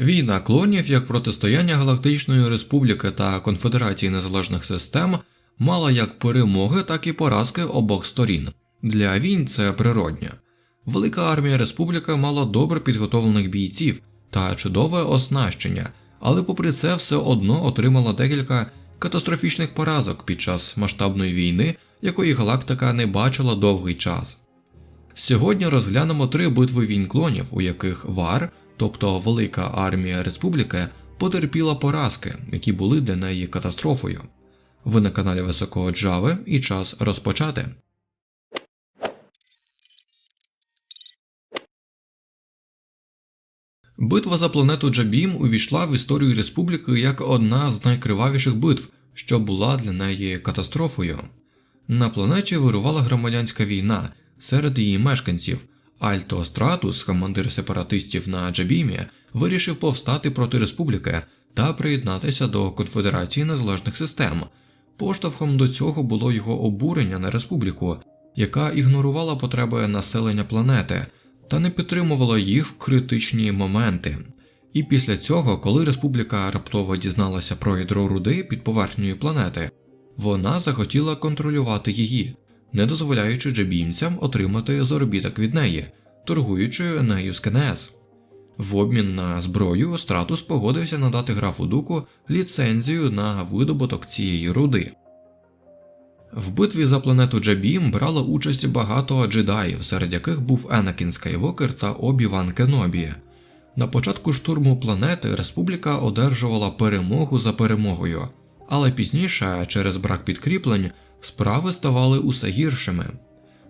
Війна клонів як протистояння Галактичної Республіки та Конфедерації Незалежних систем мала як перемоги, так і поразки обох сторін. Для війн це природньо. Велика армія республіки мала добре підготовлених бійців та чудове оснащення, але попри це все одно отримала декілька катастрофічних поразок під час масштабної війни, якої галактика не бачила довгий час. Сьогодні розглянемо три битви війн клонів, у яких Вар, тобто Велика армія республіки, потерпіла поразки, які були для неї катастрофою. Ви на каналі Високого Джави і час розпочати. Битва за планету Джабім увійшла в історію республіки як одна з найкривавіших битв, що була для неї катастрофою. На планеті вирувала громадянська війна серед її мешканців. Альто Стратус, командир сепаратистів на Джабімі, вирішив повстати проти республіки та приєднатися до Конфедерації Незалежних систем. Поштовхом до цього було його обурення на республіку, яка ігнорувала потреби населення планети та не підтримувала їх в критичні моменти. І після цього, коли республіка раптово дізналася про ядро руди під поверхнею планети, вона захотіла контролювати її, не дозволяючи джабімцям отримати заробіток від неї, торгуючи нею з КНС. В обмін на зброю Стратус погодився надати графу Дуку ліцензію на видобуток цієї руди. В битві за планету Джабім брало участь багато джедаїв, серед яких був Енакін Скайвокер та Обі-Ван Кенобі. На початку штурму планети республіка одержувала перемогу за перемогою, але пізніше, через брак підкріплень, справи ставали усе гіршими.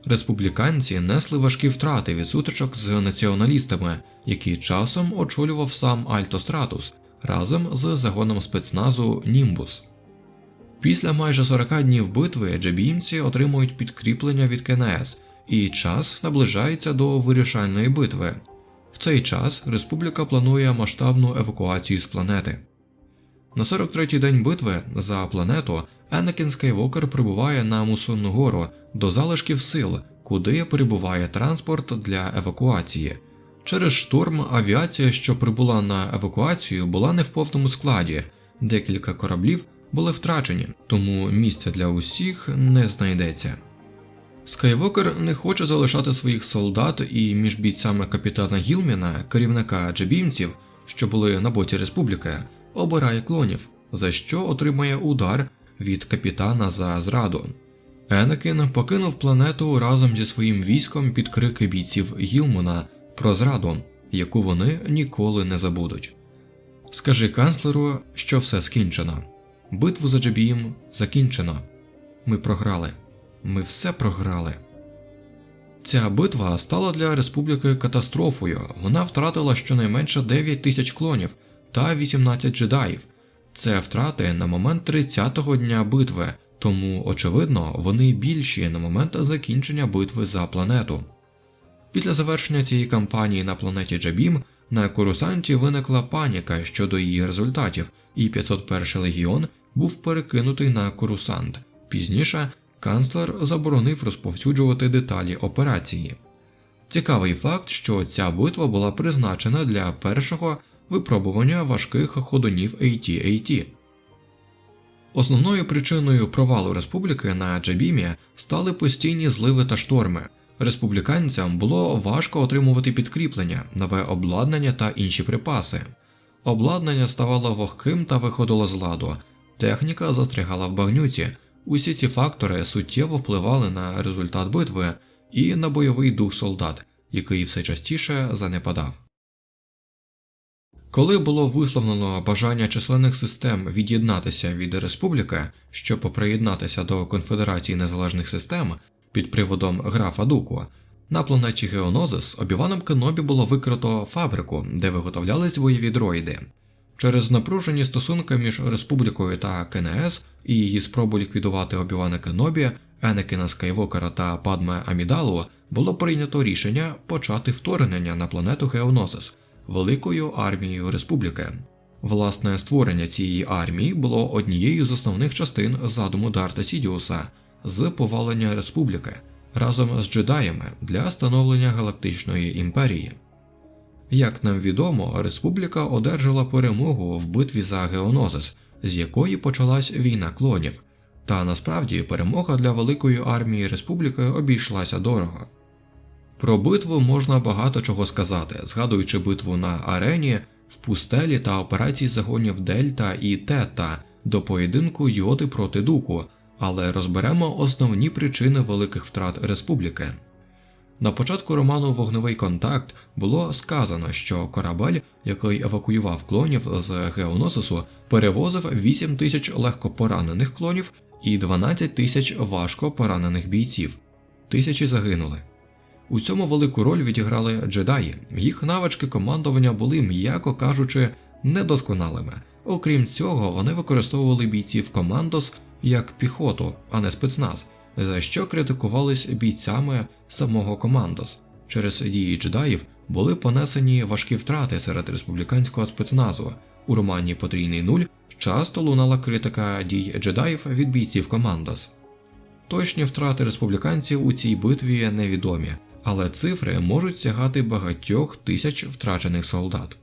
Республіканці несли важкі втрати від сутичок з націоналістами, які часом очолював сам Альтостратус разом з загоном спецназу Німбус. Після майже 40 днів битви джабімці отримують підкріплення від КНС, і час наближається до вирішальної битви. В цей час республіка планує масштабну евакуацію з планети. На 43-й день битви за планету Енакін Скайвокер прибуває на Мусонну гору до залишків сил, куди перебуває транспорт для евакуації. Через шторм авіація, що прибула на евакуацію, була не в повному складі, декілька кораблів були втрачені, тому місця для усіх не знайдеться. Скайвокер не хоче залишати своїх солдат і між бійцями капітана Гілміна, керівника джебімців, що були на боці республіки, обирає клонів, за що отримає удар від капітана за зраду. Енакін покинув планету разом зі своїм військом під крики бійців Гілмона про зраду, яку вони ніколи не забудуть. Скажи канцлеру, що все скінчено. Битву за Джабієм закінчено. Ми програли. Ми все програли. Ця битва стала для республіки катастрофою. Вона втратила щонайменше 9 тисяч клонів та 18 джедаїв. Це втрати на момент 30-го дня битви, тому, очевидно, вони більші на момент закінчення битви за планету. Після завершення цієї кампанії на планеті Джабім на Курусанті виникла паніка щодо її результатів, і 501 легіон був перекинутий на Курусант. Пізніше канцлер заборонив розповсюджувати деталі операції. Цікавий факт, що ця битва була призначена для першого випробування важких ходунів AT-AT. Основною причиною провалу республіки на Джабімі стали постійні зливи та шторми. Республіканцям було важко отримувати підкріплення, нове обладнання та інші припаси. Обладнання ставало вогким та виходило з ладу, техніка застрягала в багнюці. Усі ці фактори суттєво впливали на результат битви і на бойовий дух солдат, який все частіше занепадав. Коли було висловлено бажання численних систем від'єднатися від республіки, щоб приєднатися до Конфедерації незалежних систем під приводом графа Дуку, на планеті Геонозис Обіваном Кенобі було викрито фабрику, де виготовлялись бойові дроїди. Через напружені стосунки між республікою та КНС і її спробу ліквідувати Обівана Кенобі, Енекіна Скайвокера та Падме Амідалу було прийнято рішення почати вторгнення на планету Геонозис великою армією республіки. Власне створення цієї армії було однією з основних частин задуму Дарта Сідіуса з повалення республіки разом з джедаями для становлення галактичної імперії. Як нам відомо, республіка одержала перемогу в битві за Геонозис, з якої почалась війна клонів. Та насправді перемога для великої армії республіки обійшлася дорого. Про битву можна багато чого сказати, згадуючи битву на арені, в пустелі та операції загонів Дельта і Тета до поєдинку Йоди проти Дуку, але розберемо основні причини великих втрат республіки. На початку роману Вогневий контакт було сказано, що корабель, який евакуював клонів з Геоносису, перевозив 8 тисяч легко поранених клонів і 12 тисяч важко поранених бійців. Тисячі загинули. У цьому велику роль відіграли джедаї. Їх навички командування були, м'яко кажучи, недосконалими. Окрім цього, вони використовували бійців командос як піхоту, а не спецназ, за що критикувались бійцями самого командос. Через дії джедаїв були понесені важкі втрати серед республіканського спецназу. У романі Потрійний нуль часто лунала критика дій джедаїв від бійців командос. Точні втрати республіканців у цій битві невідомі, але цифри можуть сягати багатьох тисяч втрачених солдат.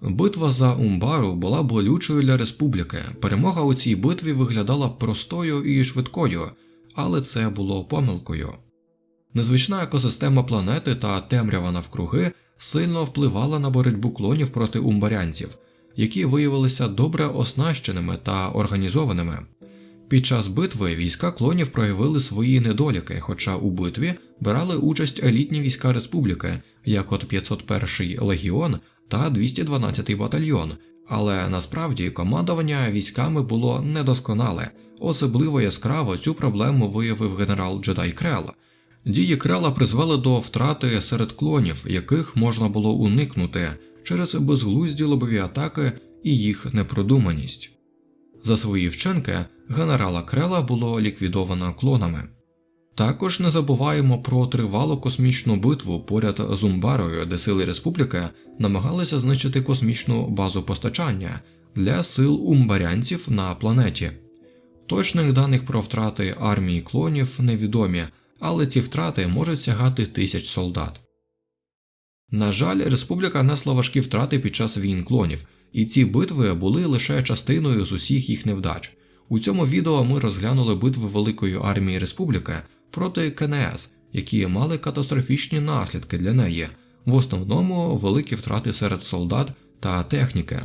Битва за Умбару була болючою для республіки. Перемога у цій битві виглядала простою і швидкою, але це було помилкою. Незвична екосистема планети та темрява навкруги сильно впливала на боротьбу клонів проти умбарянців, які виявилися добре оснащеними та організованими. Під час битви війська клонів проявили свої недоліки, хоча у битві брали участь елітні війська республіки, як от 501 легіон та 212 батальйон, але насправді командування військами було недосконале. Особливо яскраво цю проблему виявив генерал Джедай Крел. Дії Крела призвели до втрати серед клонів, яких можна було уникнути через безглузді лобові атаки і їх непродуманість. За свої вчинки генерала Крела було ліквідовано клонами. Також не забуваємо про тривалу космічну битву поряд з Умбарою, де сили республіки намагалися знищити космічну базу постачання для сил умбарянців на планеті. Точних даних про втрати армії клонів невідомі, але ці втрати можуть сягати тисяч солдат. На жаль, республіка несла важкі втрати під час війн клонів, і ці битви були лише частиною з усіх їх невдач. У цьому відео ми розглянули битви Великої армії республіки проти КНС, які мали катастрофічні наслідки для неї, в основному великі втрати серед солдат та техніки.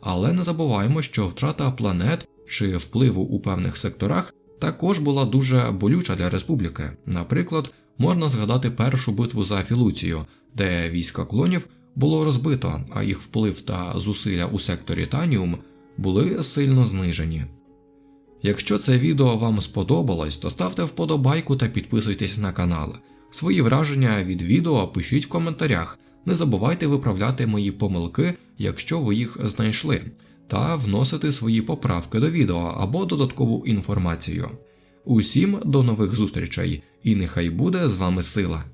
Але не забуваємо, що втрата планет чи впливу у певних секторах також була дуже болюча для республіки. Наприклад, можна згадати першу битву за Філуцію, де війська клонів було розбито, а їх вплив та зусилля у секторі Таніум були сильно знижені. Якщо це відео вам сподобалось, то ставте вподобайку та підписуйтесь на канал. Свої враження від відео пишіть в коментарях. Не забувайте виправляти мої помилки, якщо ви їх знайшли, та вносити свої поправки до відео або додаткову інформацію. Усім до нових зустрічей, і нехай буде з вами сила!